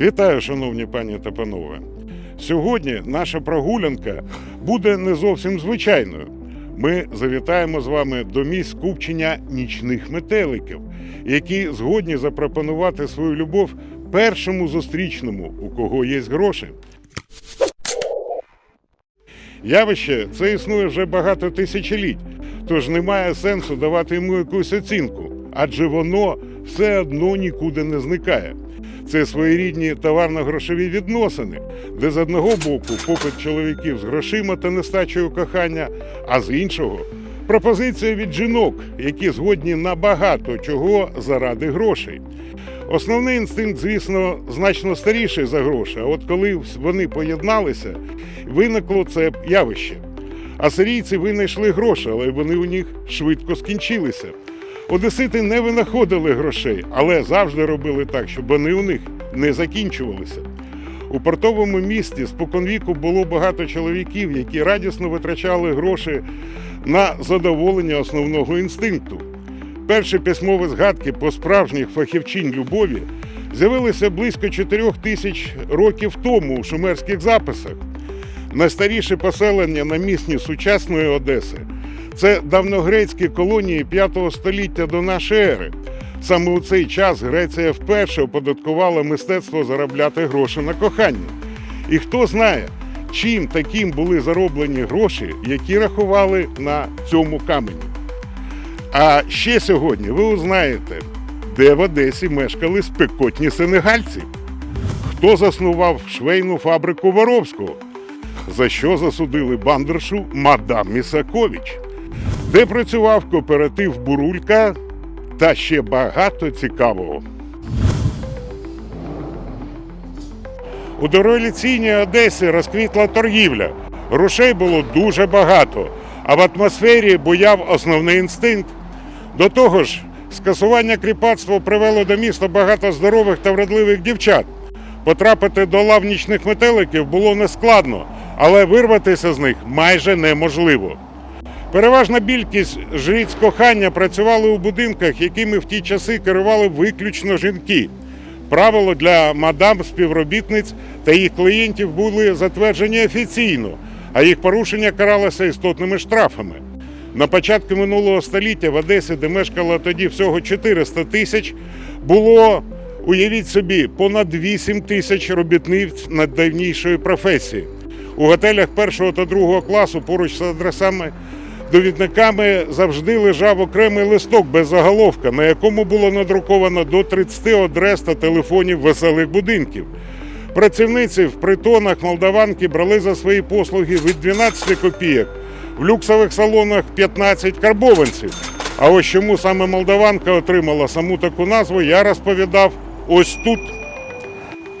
Вітаю, шановні пані та панове. Сьогодні наша прогулянка буде не зовсім звичайною. Ми завітаємо з вами до місць скупчення нічних метеликів, які згодні запропонувати свою любов першому зустрічному, у кого є гроші. Явище це існує вже багато тисячоліть, тож немає сенсу давати йому якусь оцінку, адже воно все одно нікуди не зникає. Це своєрідні товарно-грошові відносини, де з одного боку попит чоловіків з грошима та нестачею кохання, а з іншого пропозиція від жінок, які згодні на багато чого заради грошей. Основний інстинкт, звісно, значно старіший за гроші. А от коли вони поєдналися, виникло це явище. Асирійці винайшли гроші, але вони у них швидко скінчилися. Одесити не винаходили грошей, але завжди робили так, щоб вони у них не закінчувалися. У портовому місті споконвіку було багато чоловіків, які радісно витрачали гроші на задоволення основного інстинкту. Перші письмові згадки по справжніх фахівчинь любові з'явилися близько 4 тисяч років тому у шумерських записах. Найстаріше поселення на місні сучасної Одеси це давньогрецькі колонії 5 століття до нашої ери. Саме у цей час Греція вперше оподаткувала мистецтво заробляти гроші на кохання. І хто знає, чим таким були зароблені гроші, які рахували на цьому камені. А ще сьогодні ви узнаєте, де в Одесі мешкали спекотні сенегальці, хто заснував швейну фабрику Воровського, за що засудили бандершу мадам Місакович, де працював кооператив Бурулька та ще багато цікавого. У дореволюційній Одесі розквітла торгівля. Грошей було дуже багато, а в атмосфері буяв основний інстинкт. До того ж, скасування кріпацтва привело до міста багато здорових та вродливих дівчат. Потрапити до лав нічних метеликів було нескладно, але вирватися з них майже неможливо. Переважна більшість жриць кохання працювали у будинках, якими в ті часи керували виключно жінки. Правила для мадам співробітниць та їх клієнтів були затверджені офіційно, а їх порушення каралося істотними штрафами. На початку минулого століття в Одесі, де мешкало тоді всього 400 тисяч, було, уявіть собі, понад 8 тисяч робітниць найдавнішої професії. У готелях першого та другого класу поруч з адресами довідниками завжди лежав окремий листок без заголовка, на якому було надруковано до 30 адрес та телефонів веселих будинків. Працівниці в притонах молдаванки брали за свої послуги від 12 копійок, в люксових салонах 15 карбованців. А ось чому саме молдаванка отримала саму таку назву, я розповідав ось тут.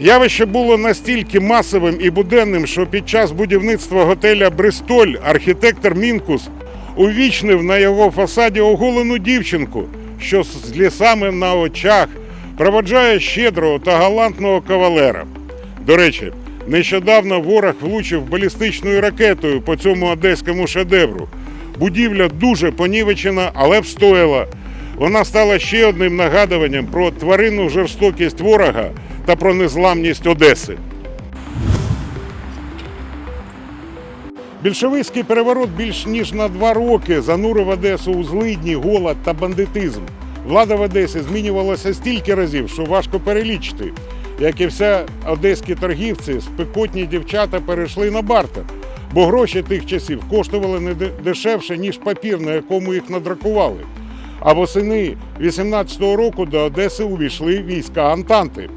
Явище було настільки масовим і буденним, що під час будівництва готеля Бристоль архітектор Мінкус увічнив на його фасаді оголену дівчинку, що з лісами на очах проводжає щедрого та галантного кавалера. До речі, нещодавно ворог влучив балістичною ракетою по цьому одеському шедевру. Будівля дуже понівечена, але встояла. Вона стала ще одним нагадуванням про тваринну жорстокість ворога та про незламність Одеси. Більшовицький переворот більш ніж на два роки занурив Одесу у злидні, голод та бандитизм. Влада в Одесі змінювалася стільки разів, що важко перелічити. Як і вся одеські торгівці, спекотні дівчата перейшли на бартер, бо гроші тих часів коштували не дешевше, ніж папір, на якому їх надракували. А восени 18-го року до Одеси увійшли війська Антанти.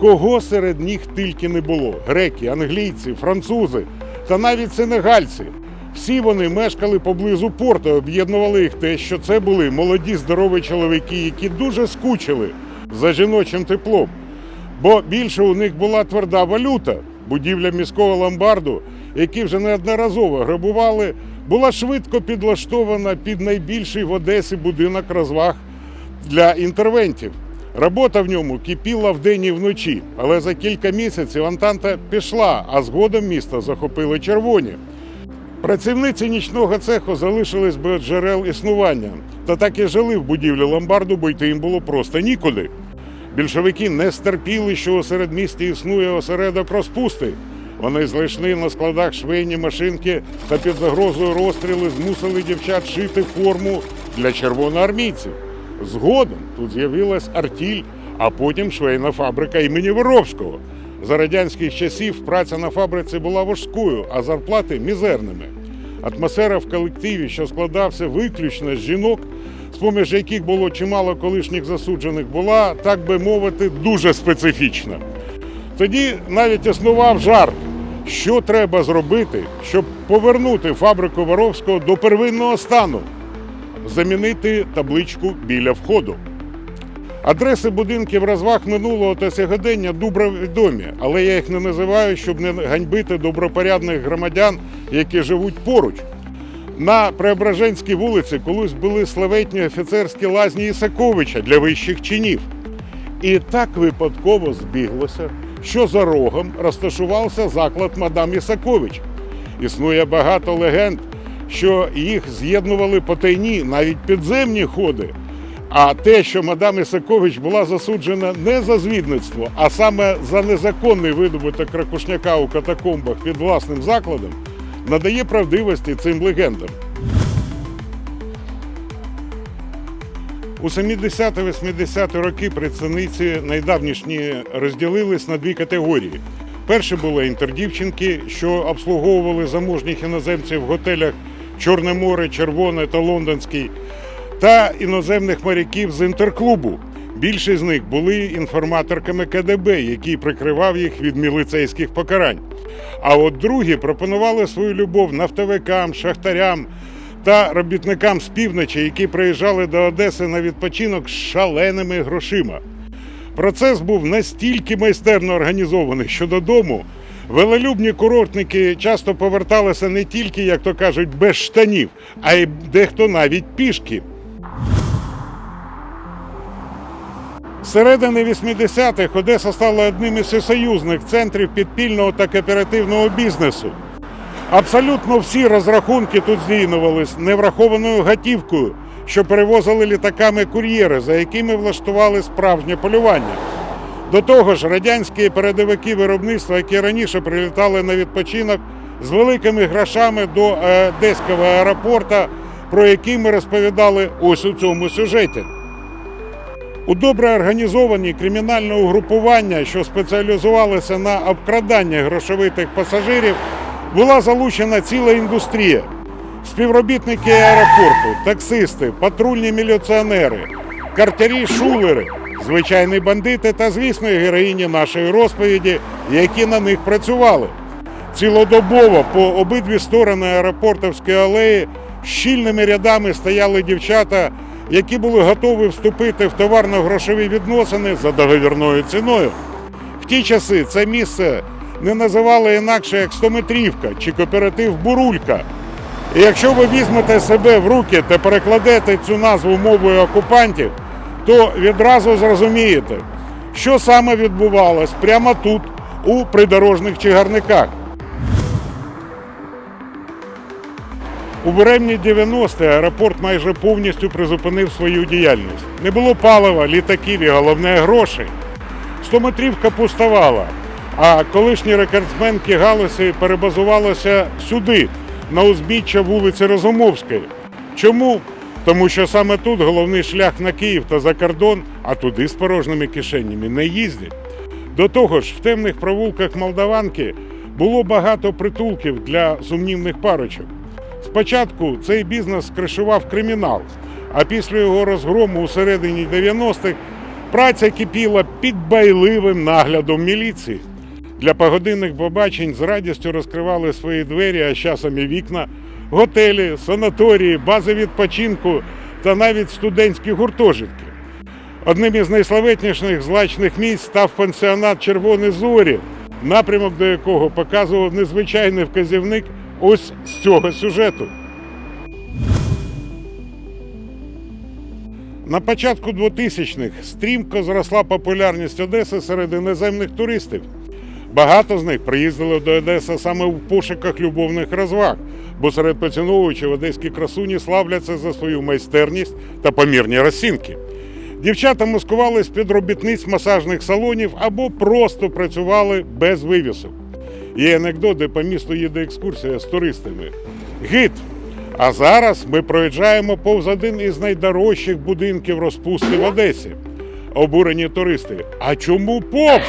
Кого серед них тільки не було: греки, англійці, французи та навіть сенегальці. Всі вони мешкали поблизу порту, об'єднували їх те, що це були молоді здорові чоловіки, які дуже скучили за жіночим теплом. Бо більше у них була тверда валюта. Будівля міського ломбарду, які вже неодноразово грабували, була швидко підлаштована під найбільший в Одесі будинок розваг для інтервентів. Робота в ньому кипіла вдень і вночі, але за кілька місяців Антанта пішла, а згодом місто захопили червоні. Працівниці нічного цеху залишились без джерел існування та так і жили в будівлі ломбарду, бо йти їм було просто нікуди. Більшовики не стерпіли, що у середмісті існує осередок розпусти. Вони знайшли на складах швейні машинки та під загрозою розстріли змусили дівчат шити форму для червоноармійців. Згодом тут з'явилась артіль, а потім швейна фабрика імені Воровського. За радянських часів праця на фабриці була важкою, а зарплати мізерними. Атмосфера в колективі, що складався виключно з жінок, з-поміж яких було чимало колишніх засуджених, була, так би мовити, дуже специфічна. Тоді навіть існував жарт, що треба зробити, щоб повернути фабрику Воровського до первинного стану, замінити табличку біля входу. Адреси будинків розваг минулого та сьогодення добре відомі, але я їх не називаю, щоб не ганьбити добропорядних громадян, які живуть поруч. На Преображенській вулиці колись були славетні офіцерські лазні Ісаковича для вищих чинів. І так випадково збіглося, що за рогом розташувався заклад мадам Ісакович. Існує багато легенд, що їх з'єднували потайні, навіть підземні ходи. А те, що мадам Ісакович була засуджена не за звідництво, а саме за незаконний видобуток ракушняка у катакомбах під власним закладом, надає правдивості цим легендам. У 70-80 роки представниці найдавнішні розділились на дві категорії. Перші були інтердівчинки, що обслуговували заможніх іноземців в готелях Чорне море, Червоне та Лондонський, та іноземних моряків з інтерклубу. Більшість з них були інформаторками КДБ, який прикривав їх від міліцейських покарань. А от другі пропонували свою любов нафтовикам, шахтарям та робітникам з півночі, які приїжджали до Одеси на відпочинок з шаленими грошима. Процес був настільки майстерно організований, що додому велелюбні курортники часто поверталися не тільки, як то кажуть, без штанів, а й дехто навіть пішки. З середини 80-х Одеса стала одним із всесоюзних центрів підпільного та кооперативного бізнесу. Абсолютно всі розрахунки тут здійснювались неврахованою готівкою, що перевозили літаками кур'єри, за якими влаштували справжнє полювання. До того ж, радянські передовики виробництва, які раніше прилітали на відпочинок з великими грошами до е, Одеського аеропорта, про які ми розповідали ось у цьому сюжеті. У добре організовані кримінальне угрупування, що спеціалізувалося на обкраданні грошовитих пасажирів, була залучена ціла індустрія. Співробітники аеропорту, таксисти, патрульні міліціонери, картярі, шулери, звичайні бандити та, звісно, героїні нашої розповіді, які на них працювали. Цілодобово по обидві сторони аеропортовської алеї щільними рядами стояли дівчата, які були готові вступити в товарно-грошові відносини за договірною ціною. В ті часи це місце не називали інакше як стометрівка чи кооператив Бурулька. І якщо ви візьмете себе в руки та перекладете цю назву мовою окупантів, то відразу зрозумієте, що саме відбувалось прямо тут, у придорожних чигарниках. У буремні 90-ті аеропорт майже повністю призупинив свою діяльність. Не було палива, літаків і головне грошей. Стометрівка пустувала, а колишні рекордсменки галузі перебазувалися сюди, на узбіччя вулиці Розумовської. Чому? Тому що саме тут головний шлях на Київ та за кордон, а туди з порожніми кишенями не їздять. До того ж, в темних провулках Молдаванки було багато притулків для сумнівних парочок. Спочатку цей бізнес кришував кримінал, а після його розгрому у середині 90-х праця кипіла під байливим наглядом міліції. Для погодинних побачень з радістю розкривали свої двері, а часом і вікна, готелі, санаторії, бази відпочинку та навіть студентські гуртожитки. Одним із найславетніших злачних місць став пансіонат Червоні зорі, напрямок до якого показував незвичайний вказівник ось з цього сюжету. На початку 2000-х стрімко зросла популярність Одеси серед іноземних туристів. Багато з них приїздили до Одеси саме в пошуках любовних розваг, бо серед поціновувачів одеські красуні славляться за свою майстерність та помірні розцінки. Дівчата маскували з-під робітниць масажних салонів або просто працювали без вивісок. Є анекдот, де по місту їде екскурсія з туристами. Гид. А зараз ми проїжджаємо повз один із найдорожчих будинків розпусти в Одесі. Обурені туристи. А чому повз?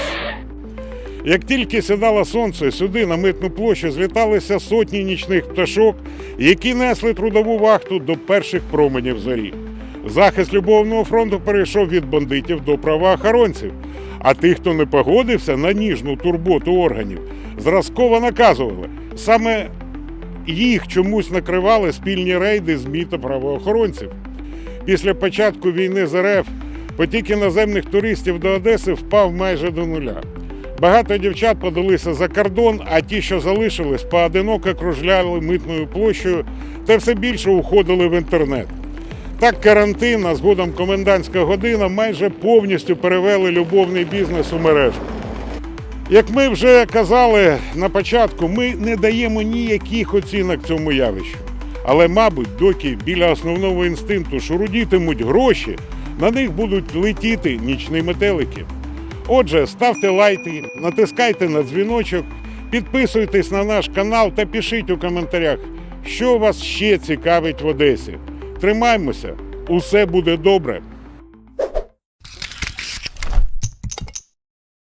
Як тільки сідало сонце, сюди на митну площу зліталися сотні нічних пташок, які несли трудову вахту до перших променів зорі. Захист любовного фронту перейшов від бандитів до правоохоронців. А тих, хто не погодився на ніжну турботу органів, зразково наказували. Саме їх чомусь накривали спільні рейди ЗМІ та правоохоронців. Після початку війни з РФ потік іноземних туристів до Одеси впав майже до нуля. Багато дівчат подалися за кордон, а ті, що залишились, поодиноко кружляли митною площею та все більше уходили в інтернет. Так карантин, а згодом комендантська година майже повністю перевели любовний бізнес у мережу. Як ми вже казали на початку, ми не даємо ніяких оцінок цьому явищу. Але, мабуть, доки біля основного інстинкту шурудітимуть гроші, на них будуть летіти нічні метелики. Отже, ставте лайки, натискайте на дзвіночок, підписуйтесь на наш канал та пишіть у коментарях, що вас ще цікавить в Одесі. Тримаймося, усе буде добре.